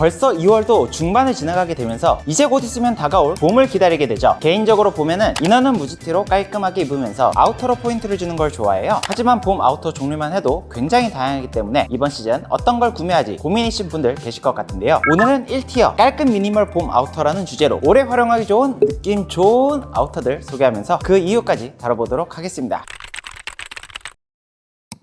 벌써 2월도 중반을 지나가게 되면서 이제 곧 있으면 다가올 봄을 기다리게 되죠. 개인적으로 봄에는 이너는 무지티로 깔끔하게 입으면서 아우터로 포인트를 주는 걸 좋아해요. 하지만 봄 아우터 종류만 해도 굉장히 다양하기 때문에 이번 시즌 어떤 걸 구매하지 고민이신 분들 계실 것 같은데요. 오늘은 1티어 깔끔 미니멀 봄 아우터라는 주제로 올해 활용하기 좋은 느낌 좋은 아우터들 소개하면서 그 이유까지 다뤄보도록 하겠습니다.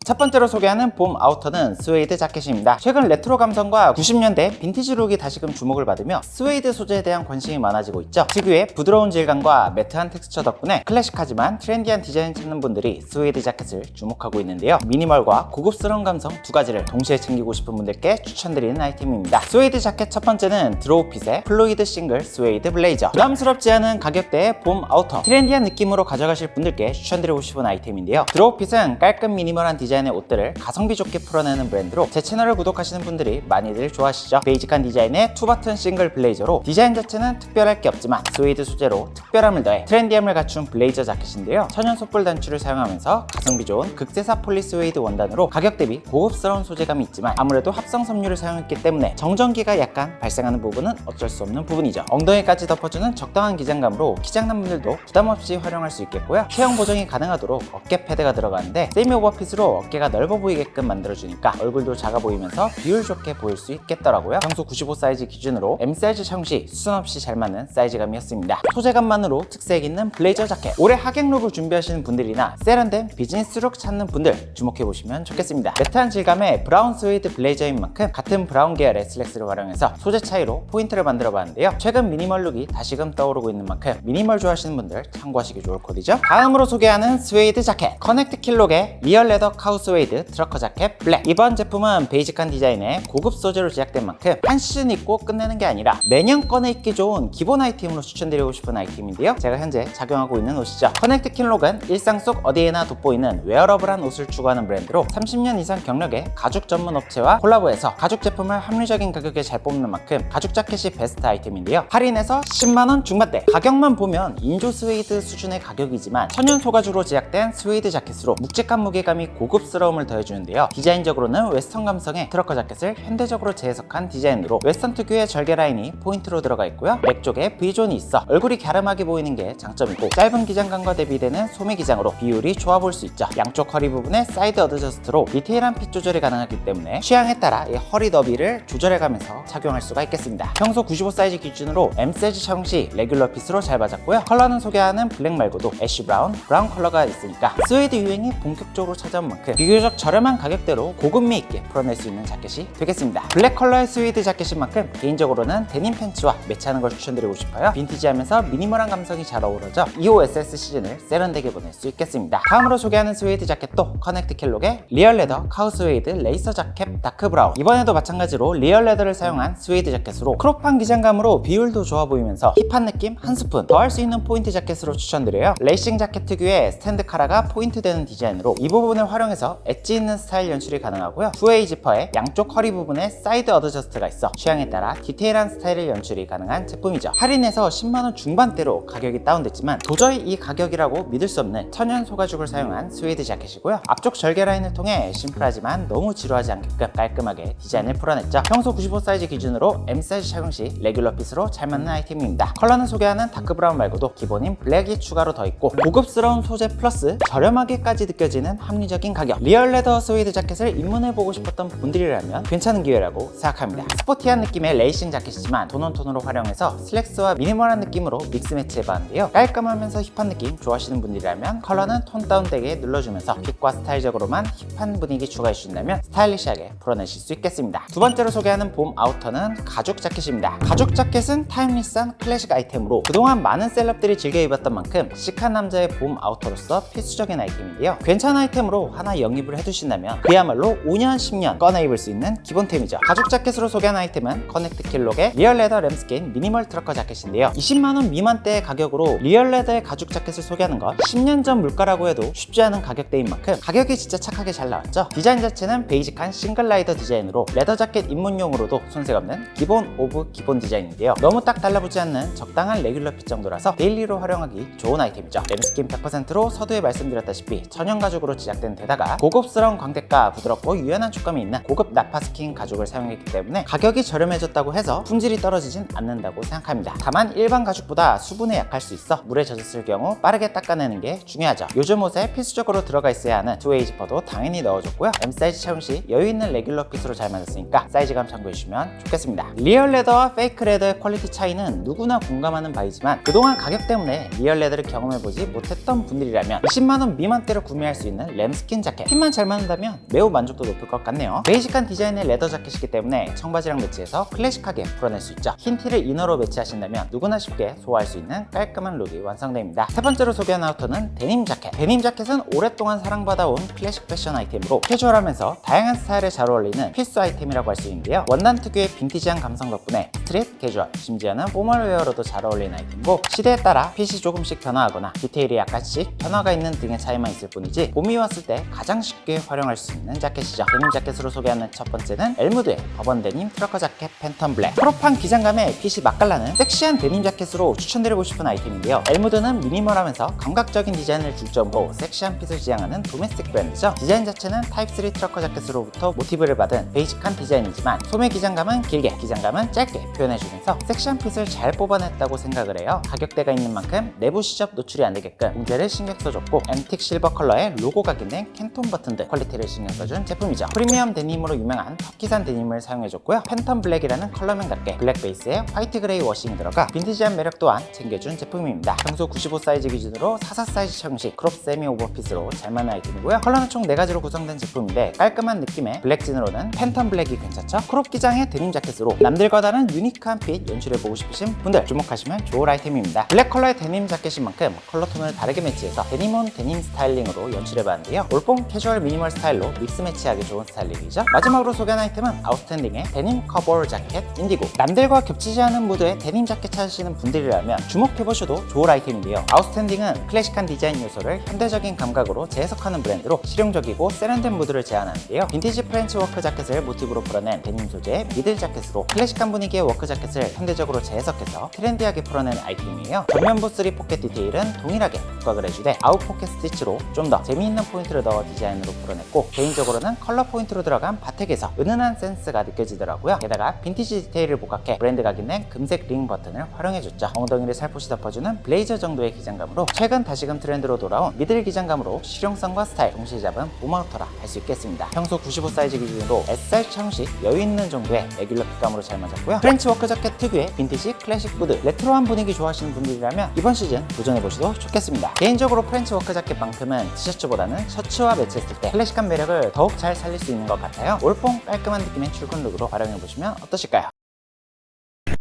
첫 번째로 소개하는 봄 아우터는 스웨이드 자켓입니다. 최근 레트로 감성과 90년대 빈티지 룩이 다시금 주목을 받으며 스웨이드 소재에 대한 관심이 많아지고 있죠. 특유의 부드러운 질감과 매트한 텍스처 덕분에 클래식하지만 트렌디한 디자인 찾는 분들이 스웨이드 자켓을 주목하고 있는데요. 미니멀과 고급스러운 감성 두 가지를 동시에 챙기고 싶은 분들께 추천드리는 아이템입니다. 스웨이드 자켓 첫 번째는 드로우핏의 플로이드 싱글 스웨이드 블레이저. 부담스럽지 않은 가격대의 봄 아우터. 트렌디한 느낌으로 가져가실 분들께 추천드리고 싶은 아이템인데요. 드로우핏은 깔끔 미니멀한 디자인 의 옷들을 가성비 좋게 풀어내는 브랜드로 제 채널을 구독하시는 분들이 많이들 좋아하시죠. 베이직한 디자인의 투버튼 싱글 블레이저로 디자인 자체는 특별할 게 없지만 스웨이드 소재로 특별함을 더해 트렌디함을 갖춘 블레이저 자켓인데요. 천연 솥불 단추를 사용하면서 가성비 좋은 극세사 폴리 스웨이드 원단으로 가격 대비 고급스러운 소재감이 있지만 아무래도 합성 섬유를 사용했기 때문에 정전기가 약간 발생하는 부분은 어쩔 수 없는 부분이죠. 엉덩이까지 덮어주는 적당한 기장감으로 키장난 분들도 부담 없이 활용할 수 있겠고요. 체형 보정이 가능하도록 어깨 패드가 들어가는데 세미 오버핏으로 어깨가 넓어 보이게끔 만들어주니까 얼굴도 작아 보이면서 비율 좋게 보일 수 있겠더라고요. 평소 95 사이즈 기준으로 M 사이즈 사용 시 수준 없이 잘 맞는 사이즈감이었습니다. 소재감만으로 특색 있는 블레이저 자켓. 올해 하객룩을 준비하시는 분들이나 세련된 비즈니스룩 찾는 분들 주목해 보시면 좋겠습니다. 매트한 질감의 브라운 스웨이드 블레이저인 만큼 같은 브라운 계열의 슬랙스를 활용해서 소재 차이로 포인트를 만들어 봤는데요. 최근 미니멀 룩이 다시금 떠오르고 있는 만큼 미니멀 좋아하시는 분들 참고하시기 좋을 코디죠. 다음으로 소개하는 스웨이드 자켓. 커넥트 킬록의 리얼 레더 카우 스웨이드 트러커 자켓 블랙. 이번 제품은 베이직한 디자인의 고급 소재로 제작된 만큼 한 시즌 입고 끝내는 게 아니라 매년 꺼내 입기 좋은 기본 아이템으로 추천드리고 싶은 아이템인데요. 제가 현재 착용하고 있는 옷이죠. 커넥트 킬록은 일상 속 어디에나 돋보이는 웨어러블한 옷을 추구하는 브랜드로 30년 이상 경력의 가죽 전문 업체와 콜라보해서 가죽 제품을 합리적인 가격에 잘 뽑는 만큼 가죽 자켓이 베스트 아이템인데요. 할인해서 10만원 중반대. 가격만 보면 인조 스웨이드 수준의 가격이지만 천연 소가죽으로 제작된 스웨이드 자켓으로 묵직한 무게감이 고급 스러움을 더해주는데요. 디자인적으로는 웨스턴 감성의 트러커 자켓을 현대적으로 재해석한 디자인으로 웨스턴 특유의 절개 라인이 포인트로 들어가 있고요. 넥 쪽에 V존이 있어 얼굴이 갸름하게 보이는 게 장점이고 짧은 기장감과 대비되는 소매 기장으로 비율이 좋아 보일 수 있죠. 양쪽 허리 부분에 사이드 어드저스트로 디테일한 핏 조절이 가능하기 때문에 취향에 따라 이 허리 너비를 조절해가면서 착용할 수가 있겠습니다. 평소 95 사이즈 기준으로 M 사이즈 착용 시 레귤러 핏으로 잘 맞았고요. 컬러는 소개하는 블랙 말고도 애쉬 브라운, 브라운 컬러가 있으니까 스웨이드 유행이 본격적으로 찾아온 만큼 비교적 저렴한 가격대로 고급미 있게 풀어낼 수 있는 자켓이 되겠습니다. 블랙 컬러의 스웨이드 자켓인 만큼 개인적으로는 데님 팬츠와 매치하는 걸 추천드리고 싶어요. 빈티지하면서 미니멀한 감성이 잘 어우러져 EOSS 시즌을 세련되게 보낼 수 있겠습니다. 다음으로 소개하는 스웨이드 자켓도 커넥트 킬록의 리얼 레더 카우 스웨이드 레이서 자켓 다크 브라운 이번에도 마찬가지로 리얼 레더를 사용한 스웨이드 자켓으로 크롭한 기장감으로 비율도 좋아 보이면서 힙한 느낌 한 스푼 더할 수 있는 포인트 자켓으로 추천드려요. 레이싱 자켓 특유의 스탠드 카라가 포인트 되는 디자인으로 이 부분을 활용해서 엣지 있는 스타일 연출이 가능하고요. 투웨이 지퍼에 양쪽 허리 부분에 사이드 어드저스트가 있어 취향에 따라 디테일한 스타일의 연출이 가능한 제품이죠. 할인해서 10만원 중반대로 가격이 다운됐지만 도저히 이 가격이라고 믿을 수 없는 천연 소가죽을 사용한 스웨이드 자켓이고요. 앞쪽 절개 라인을 통해 심플하지만 너무 지루하지 않게끔 깔끔하게 디자인을 풀어냈죠. 평소 95 사이즈 기준으로 M 사이즈 착용 시 레귤러 핏으로 잘 맞는 아이템입니다. 컬러는 소개하는 다크 브라운 말고도 기본인 블랙이 추가로 더 있고 고급스러운 소재 플러스 저렴하게까지 느껴지는 합리적인 가격. 리얼 레더 스웨이드 자켓을 입문해보고 싶었던 분들이라면 괜찮은 기회라고 생각합니다. 스포티한 느낌의 레이싱 자켓이지만 톤온톤으로 활용해서 슬랙스와 미니멀한 느낌으로 믹스 매치해봤는데요. 깔끔하면서 힙한 느낌 좋아하시는 분들이라면 컬러는 톤 다운되게 눌러주면서 핏과 스타일적으로만 힙한 분위기 추가해주신다면 스타일리시하게 풀어내실 수 있겠습니다. 두 번째로 소개하는 봄 아우터는 가죽 자켓입니다. 가죽 자켓은 타임리스한 클래식 아이템으로 그동안 많은 셀럽들이 즐겨 입었던 만큼 시크한 남자의 봄 아우터로서 필수적인 아이템인데요. 괜찮은 아이템으로 하나 영입을 해두신다면 그야말로 5년, 10년 꺼내 입을 수 있는 기본템이죠. 가죽 자켓으로 소개한 아이템은 커넥트 킬록의 리얼 레더 램스킨 미니멀 트러커 자켓인데요. 20만원 미만대의 가격으로 리얼 레더의 가죽 자켓을 소개하는 건 10년 전 물가라고 해도 쉽지 않은 가격대인 만큼 가격이 진짜 착하게 잘 나왔죠. 디자인 자체는 베이직한 싱글 라이더 디자인으로 레더 자켓 입문용으로도 손색 없는 기본 오브 기본 디자인인데요. 너무 딱 달라붙지 않는 적당한 레귤러 핏 정도라서 데일리로 활용하기 좋은 아이템이죠. 램스킨 100%로 서두에 말씀드렸다시피 천연 가죽으로 제작된 데다가 고급스러운 광택과 부드럽고 유연한 촉감이 있는 고급 나파 스킨 가죽을 사용했기 때문에 가격이 저렴해졌다고 해서 품질이 떨어지진 않는다고 생각합니다. 다만 일반 가죽보다 수분에 약할 수 있어 물에 젖었을 경우 빠르게 닦아내는 게 중요하죠. 요즘 옷에 필수적으로 들어가 있어야 하는 투웨이 지퍼도 당연히 넣어줬고요. M 사이즈 착용 시 여유 있는 레귤러 핏으로 잘 맞았으니까 사이즈감 참고해주시면 좋겠습니다. 리얼 레더와 페이크 레더의 퀄리티 차이는 누구나 공감하는 바이지만 그동안 가격 때문에 리얼 레더를 경험해보지 못했던 분들이라면 20만원 미만대로 구매할 수 있는 램스킨 자켓 핏만 잘 맞는다면 매우 만족도 높을 것 같네요. 베이직한 디자인의 레더 자켓이기 때문에 청바지랑 매치해서 클래식하게 풀어낼 수 있죠. 흰 티를 이너로 매치하신다면 누구나 쉽게 소화할 수 있는 깔끔한 룩이 완성됩니다. 세 번째로 소개한 아우터는 데님 자켓. 데님 자켓은 오랫동안 사랑받아온 클래식 패션 아이템으로 캐주얼하면서 다양한 스타일에 잘 어울리는 필수 아이템이라고 할 수 있는데요. 원단 특유의 빈티지한 감성 덕분에 스트릿, 캐주얼, 심지어는 포멀웨어로도 잘 어울리는 아이템이고 시대에 따라 핏이 조금씩 변화하거나 디테일이 약간씩 변화가 있는 등의 차이만 있을 뿐이지 봄이 왔을 때 가장 쉽게 활용할 수 있는 자켓이죠. 데님 자켓으로 소개하는 첫 번째는 엘무드의 버번 데님 트러커 자켓 팬텀 블랙. 프로판 기장감에 핏이 맛깔나는 섹시한 데님 자켓으로 추천드리고 싶은 아이템인데요. 엘무드는 미니멀하면서 감각적인 디자인을 중점으로 섹시한 핏을 지향하는 도메스틱 브랜드죠. 디자인 자체는 타입 3 트러커 자켓으로부터 모티브를 받은 베이직한 디자인이지만 소매 기장감은 길게, 기장감은 짧게 표현해주면서 섹시한 핏을 잘 뽑아냈다고 생각을 해요. 가격대가 있는 만큼 내부 시접 노출이 안 되게끔 공제를 신경 써줬고 앤틱 실버 컬러의 로고가 기는 캔톤 버튼 등 퀄리티를 신경 써준 제품이죠. 프리미엄 데님으로 유명한 터키산 데님을 사용해줬고요. 팬텀 블랙이라는 컬러맨답게 블랙 베이스에 화이트 그레이 워싱이 들어가 빈티지한 매력 또한 챙겨준 제품입니다. 평소 95 사이즈 기준으로 44 사이즈 시 크롭 세미 오버핏으로 잘 맞는 아이템이고요. 컬러는 총 4가지로 구성된 제품인데 깔끔한 느낌의 블랙진으로는 팬텀 블랙이 괜찮죠? 크롭 기장의 데님 자켓으로 남들과 다른 유니크한 핏 연출해보고 싶으신 분들 주목하시면 좋을 아이템입니다. 블랙 컬러의 데님 자켓인 만큼 컬러 톤을 다르게 매치해서 데님온 데님 스타일링으로 연출해봤는데요. 올봄 캐주얼 미니멀 스타일로 믹스 매치하기 좋은 스타일링이죠. 마지막으로 소개한 아이템은 아웃스탠딩의 데님 커버 자켓 인디고. 남들과 겹치지 않은 무드의 데님 자켓 찾으시는 분들이라면 주목해보셔도 좋을 아이템인데요. 아웃스탠딩은 클래식한 디자인 요소를 현대적인 감각으로 재해석하는 브랜드로 실용적이고 세련된 무드를 제안하는데요. 빈티지 프렌치 워크 자켓을 모티브로 풀어낸 데님 소재의 미들 자켓으로 클래식한 분위기의 워크 자켓을 현대적으로 재해석해서 트렌디하게 풀어낸 아이템이에요. 전면부 3 포켓 디테일은 동일하게 부각을 해주되 아웃 포켓 스티치로 좀 더 재미있는 포인트를 넣어 디자인으로 풀어냈고 개인적으로는 컬러 포인트로 들어간 바텍에서 은은한 센스가 느껴지더라고요. 게다가 빈티지 디테일을 복각해 브랜드가 기낸 금색 링 버튼을 활용해줬죠. 엉덩이를 살포시 덮어주는 블레이저 정도의 기장감으로 최근 다시금 트렌드로 돌아온 미들 기장감으로 실용성과 스타일 동시에 잡은 봄아우터라 할 수 있겠습니다. 평소 95 사이즈 기준으로 SR 착용 시 여유 있는 정도의 레귤러 핏감으로 잘 맞았고요. 프렌치 워크 자켓 특유의 빈티지 클래식 무드 레트로한 분위기 좋아하시는 분들이라면 이번 시즌 도전해보셔도 좋겠습니다. 개인적으로 프렌치 워크 자켓만큼은 티셔츠보다는 셔츠와 매치했을 때 클래식한 매력을 더욱 잘 살릴 수 있는 것 같아요. 올봄 깔끔한 느낌의 출근 룩으로 활용해보시면 어떠실까요?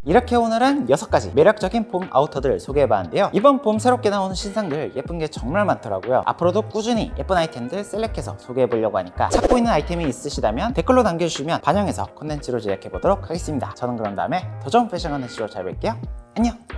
이렇게 오늘은 6가지 매력적인 봄 아우터들을 소개해봤는데요. 이번 봄 새롭게 나오는 신상들 예쁜 게 정말 많더라고요. 앞으로도 꾸준히 예쁜 아이템들 셀렉해서 소개해보려고 하니까 찾고 있는 아이템이 있으시다면 댓글로 남겨주시면 반영해서 콘텐츠로 제작해보도록 하겠습니다. 저는 그럼 다음에 더 좋은 패션 콘텐츠로 잘 뵐게요. 안녕!